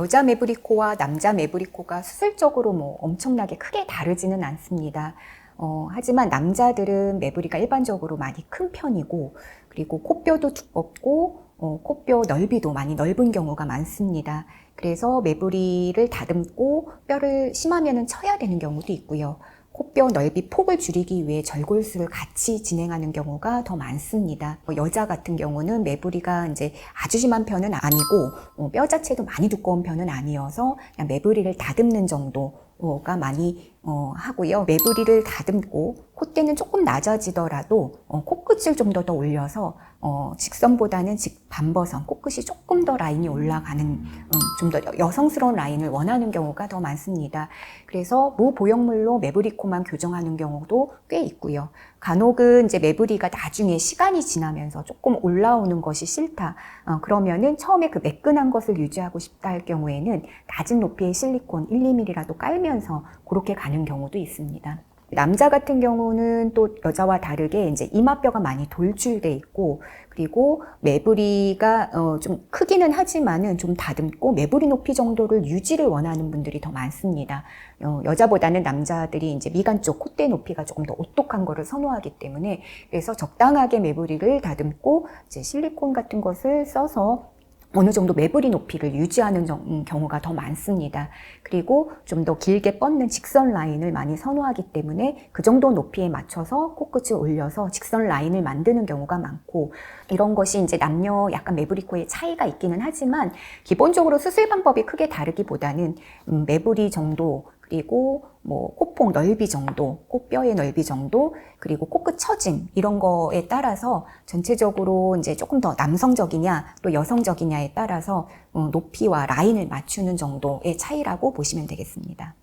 여자 매부리코와 남자 매부리코가 수술적으로 뭐 엄청나게 크게 다르지는 않습니다. 어, 하지만 남자들은 매부리가 일반적으로 많이 큰 편이고, 그리고 코뼈도 두껍고, 어, 코뼈 넓이도 많이 넓은 경우가 많습니다. 그래서 매부리를 다듬고 뼈를 심하면은 쳐야 되는 경우도 있고요. 코뼈 넓이 폭을 줄이기 위해 절골술을 같이 진행하는 경우가 더 많습니다. 뭐 여자 같은 경우는 매부리가 이제 아주 심한 편은 아니고 어, 뼈 자체도 많이 두꺼운 편은 아니어서 그냥 매부리를 다듬는 정도가 많이 어, 하고요. 매부리를 다듬고 콧대는 조금 낮아지더라도 어, 코끝을 좀 더 더 올려서 어, 직선보다는 직 반버선 코끝이 조금 더 라인이 올라가는 음, 좀 더 여성스러운 라인을 원하는 경우가 더 많습니다. 그래서 무보형물로 매부리코만 교정하는 경우도 꽤 있고요. 간혹은 이제 매부리가 나중에 시간이 지나면서 조금 올라오는 것이 싫다. 어, 그러면은 처음에 그 매끈한 것을 유지하고 싶다 할 경우에는 낮은 높이의 실리콘 1, 2mm라도 깔면서 그렇게 가는 경우도 있습니다. 남자 같은 경우는 또 여자와 다르게 이제 이마뼈가 많이 돌출돼 있고 그리고 매부리가 어, 좀 크기는 하지만은 좀 다듬고 매부리 높이 정도를 유지를 원하는 분들이 더 많습니다. 어, 여자보다는 남자들이 이제 미간 쪽 콧대 높이가 조금 더 오똑한 거를 선호하기 때문에 그래서 적당하게 매부리를 다듬고 이제 실리콘 같은 것을 써서 어느 정도 매부리 높이를 유지하는 정- 음, 경우가 더 많습니다. 그리고 좀 더 길게 뻗는 직선 라인을 많이 선호하기 때문에 그 정도 높이에 맞춰서 코끝을 올려서 직선 라인을 만드는 경우가 많고 이런 것이 이제 남녀 약간 매부리코의 차이가 있기는 하지만 기본적으로 수술 방법이 크게 다르기보다는 음, 매부리 정도 그리고 뭐 코폭 넓이 정도, 코뼈의 넓이 정도, 그리고 코끝 처짐 이런 거에 따라서 전체적으로 이제 조금 더 남성적이냐 또 여성적이냐에 따라서 어, 높이와 라인을 맞추는 정도의 차이라고 보시면 되겠습니다.